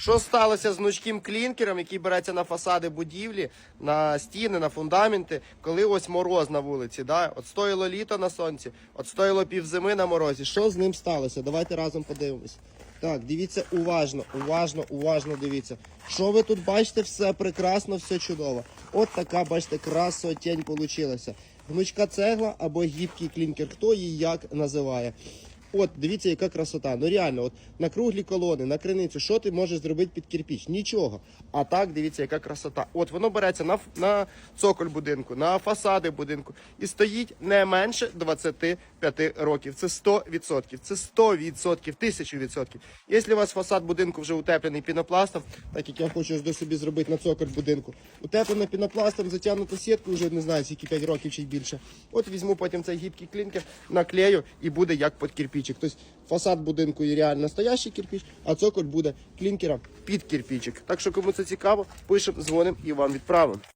Що сталося з гнучким клінкером, який береться на фасади будівлі, на стіни, на фундаменти, коли ось мороз на вулиці? Да? От стоїло літо на сонці, от стоїло півзими на морозі. Що з ним сталося? Давайте разом подивимось. Так, дивіться уважно, уважно, уважно дивіться. Що ви тут бачите? Все прекрасно, все чудово. От така, бачите, красотень получилася. Гнучка цегла або гібкий клінкер. Хто її як називає? От, дивіться, яка красота. Ну реально, от на круглі колони, на криницю, що ти можеш зробити під кирпіч? Нічого. А так, дивіться, яка красота. От воно береться на, на цоколь будинку, на фасади будинку і стоїть не менше 25 років. Це 100%. Це 100%, 1000%. Якщо у вас фасад будинку вже утеплений пінопластом, так як я хочу до собі зробити на цоколь будинку, утеплено пінопластом, затягнуто сіткою, вже не знаю, скільки 5 років чи більше. От візьму потім цей гібкий клінкер, наклею і буде як під кирпичик. Тобто фасад будинку і реально настоящий кирпич, а цоколь буде клінкером під кирпичик. Так що кому це цікаво, пишемо, дзвонимо і вам відправимо.